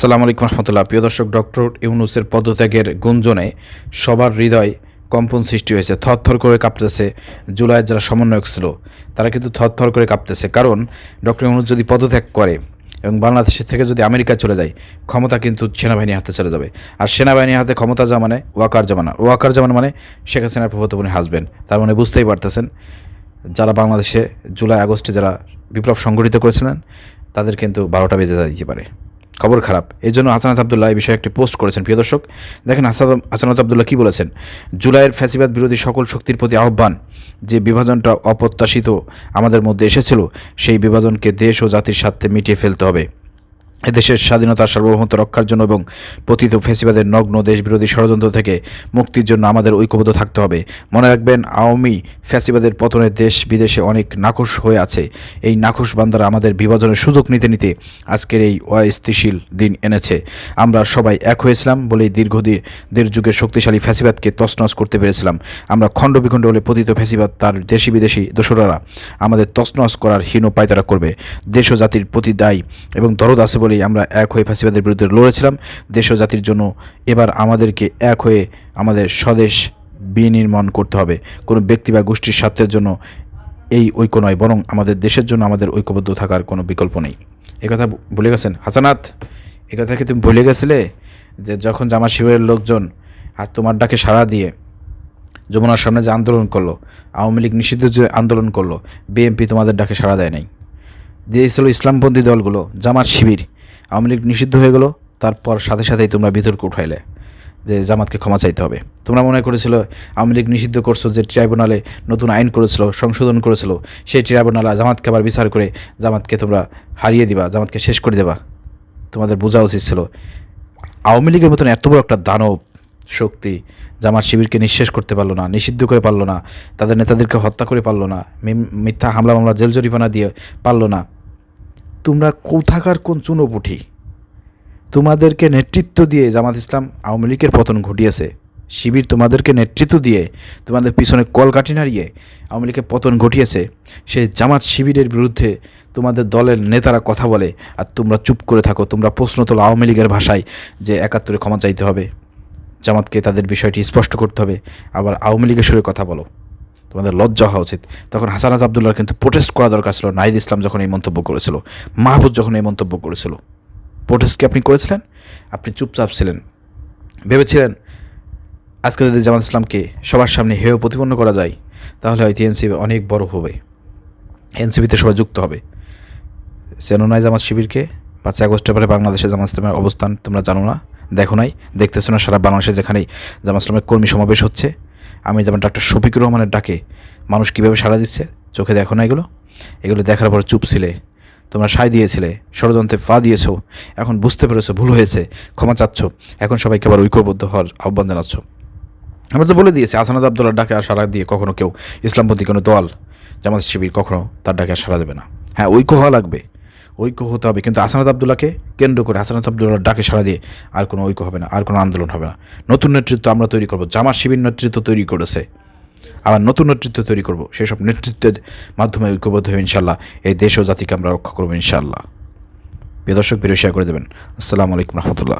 আসসালামু আলাইকুম রহমতুল্লাহ। প্রিয় দর্শক, ডক্টর ইউনুসের পদত্যাগের গুঞ্জনে সবার হৃদয় কম্পন সৃষ্টি হয়েছে। থরথর করে কাঁপতেছে জুলাইয়ের যারা সমন্বয়ক ছিল, তারা কিন্তু থরথর করে কাঁপতেছে। কারণ ডক্টর ইউনুস যদি পদত্যাগ করে এবং বাংলাদেশের থেকে যদি আমেরিকা চলে যায়, ক্ষমতা কিন্তু সেনাবাহিনীর হাতে চলে যাবে। আর সেনাবাহিনীর হাতে ক্ষমতা যা মানে ওয়াকার জামানা। ওয়াকার জামান মানে শেখ হাসিনার প্রভূতপূর্ণ হাসবেন। তার মানে বুঝতেই পারতেছেন, যারা বাংলাদেশে জুলাই আগস্টে যারা বিপ্লব সংগঠিত করেছিলেন, তাদের কিন্তু বারোটা বেজে দিতে পারে। খবর খারাপ। এই জন্য হাসানাত আবদুল্লাহ এই বিষয়ে একটি পোস্ট করেছেন। প্রিয় দর্শক, দেখেন হাসান হাসানাত আবদুল্লাহ কী বলেছেন? জুলাইয়ের ফ্যাসিবাদ বিরোধী সকল শক্তির প্রতি আহ্বান যে বিভাজনটা অপ্রত্যাশিত আমাদের মধ্যে এসেছিল, সেই বিভাজনকে দেশ ও জাতির স্বার্থে মিটিয়ে ফেলতে হবে। এদেশের স্বাধীনতা, সার্বভৌমত্ব রক্ষার জন্য এবং পতিত ফেসিবাদের নগ্ন দেশবিরোধী ষড়যন্ত্র থেকে মুক্তির জন্য আমাদের ঐক্যবদ্ধ থাকতে হবে। মনে রাখবেন, আওয়ামী ফ্যাসিবাদের পতনে দেশ বিদেশে অনেক নাখোশ হয়ে আছে। এই নাখোশ বান্দারা আমাদের বিভাজনের সুযোগ নিতে নিতে আজকের এই অস্থিতিশীল দিন এনেছে। আমরা সবাই এক হয়েছিলাম বলেই দীর্ঘদিনের যুগের শক্তিশালী ফ্যাসিবাদকে তছনছ করতে পেরেছিলাম। আমরা খণ্ড বিখণ্ড হলে পতিত ফ্যাসিবাদ তার দেশি বিদেশি দোসরারা আমাদের তছনছ করার হীন পায়তারা করবে। দেশ ও জাতির প্রতি দায়ী এবং দরদ আছে বলেই আমরা এক হয়ে ফ্যাসিবাদের বিরুদ্ধে লড়েছিলাম। দেশ ও জাতির জন্য এবার আমাদেরকে এক হয়ে আমাদের স্বদেশ বিনির্মাণ করতে হবে। কোনো ব্যক্তি বা গোষ্ঠীর স্বার্থের জন্য এই ঐক্য নয়, বরং আমাদের দেশের জন্য আমাদের ঐক্যবদ্ধ থাকার কোনো বিকল্প নেই। একথা ভুলে গেছেন? হাসানাত একথা কি তুমি ভুলে গেছিলে? যে যখন জামা শিবিরের লোকজন আর তোমার ডাকে সাড়া দিয়ে যমুনার সামনে যে আন্দোলন করল, আওয়ামী লীগ নিষিদ্ধ যে আন্দোলন করল, বিএনপি তোমাদের ডাকে সাড়া দেয় নাই। দিয়েছিল ইসলামপন্থী দলগুলো, জামাত শিবির আওয়ামী লীগ নিষিদ্ধ হয়ে গেলো, তারপর সাথে সাথেই তোমরা বিতর্ক উঠাইলে যে জামাতকে ক্ষমা চাইতে হবে। তোমরা মনে করেছিল আওয়ামী লীগ নিষিদ্ধ করছ যে ট্রাইব্যুনালে নতুন আইন করেছিল, সংশোধন করেছিল, সেই ট্রাইব্যুনালে জামাতকে আবার বিচার করে জামাতকে তোমরা হারিয়ে দিবা, জামাতকে শেষ করে দেবা। তোমাদের বোঝা উচিত ছিল। আওয়ামী লীগের মতন এত বড় একটা দানব শক্তি জামাত শিবিরকে নিঃশেষ করতে পারল না, নিষিদ্ধ করে পারল না, তাদের নেতাদেরকে হত্যা করে পারল না মিথ্যা হামলা মামলা জেল জরিমানা দিয়ে পারল না। তোমরা কোথাকার কোন চুনোপুঠি তোমাদেরকে নেতৃত্ব দিয়ে জামাত ইসলাম আওয়ামী লীগের পতন ঘটিয়েছে। শিবির তোমাদেরকে নেতৃত্ব দিয়ে তোমাদের পিছনে কলকাঠি নাড়িয়ে আওয়ামী লীগের পতন ঘটিয়েছে। সেই জামাত শিবিরের বিরুদ্ধে তোমাদের দলের নেতারা কথা বলে, আর তোমরা চুপ করে থাকো, তোমরা প্রশ্ন তোলো আওয়ামী লীগের ভাষায় যে একাত্তরে ক্ষমা চাইতে হবে। জামাতকে তাদের বিষয়টি স্পষ্ট করতে হবে। আবার আওয়ামী লীগের সুরে কথা বলো। তোমাদের লজ্জা হওয়া উচিত। তখন হাসানাত আবদুল্লার কিন্তু প্রোটেস্ট করা দরকার ছিল। নাহিদ ইসলাম যখন এই মন্তব্য করেছিল মাহবুব যখন এই মন্তব্য করেছিল প্রোটেস্ট কি আপনি করেছিলেন? আপনি চুপচাপ ছিলেন। ভেবেছিলেন, আজকে যদি জামাত ইসলামকে সবার সামনে হেয় প্রতিপন্ন করা যায়, তাহলে হয়তো এনসিবি অনেক বড় হবে। এনসিবিতে সবাই যুক্ত হবে। চেনো নাই জামাত শিবিরকে পাঁচই আগস্টের পরে বাংলাদেশে জামাত ইসলামের অবস্থান তোমরা জানো না, দেখো নাই, দেখতেছো না সারা বাংলাদেশে যেখানেই জামাত ইসলামের কর্মী সমাবেশ হচ্ছে। আমি যেমন ডাক্তার শফিকুর রহমানের ডাকে মানুষ কীভাবে সাড়া দিচ্ছে, চোখে দেখো না এগুলো? এগুলো দেখার পর চুপ ছিলে। তোমরা সায় দিয়েছিলে, ষড়যন্ত্রে পা দিয়েছ, এখন বুঝতে পেরেছ ভুল হয়েছে, ক্ষমা চাচ্ছ, এখন সবাইকে আবার ঐক্যবদ্ধ হওয়ার আহ্বান জানাচ্ছ। আমরা তো বলে দিয়েছি, আসানাদ আবদুল্লার ডাকে আর সাড়া দিয়ে কখনো কেউ ইসলামপন্থী কোনো দল জামাত শিবির কখনো তার ডাকে আর সাড়া দেবে না। হ্যাঁ ঐক্য হওয়া লাগবে। ঐক্য হতে হবে। কিন্তু আসানাদ আবদুল্লাহকে কেন্দ্র করে আসানাদ আবদুল্লাহর ডাকে সাড়া দিয়ে আর কোনো ঐক্য হবে না, আর কোনো আন্দোলন হবে না। নতুন নেতৃত্ব আমরা তৈরি করব। জামার শিবির নেতৃত্ব তৈরি করেছে। আবার নতুন নেতৃত্ব তৈরি করব। সেসব নেতৃত্বের মাধ্যমে ঐক্যবদ্ধ হয়ে ইনশাল্লাহ এই দেশ ও জাতিকে আমরা রক্ষা করব ইনশাল্লাহ প্রিয় দর্শক শেয়ার করে দেবেন। আসসালামু আলাইকুম রহমতুল্লাহ।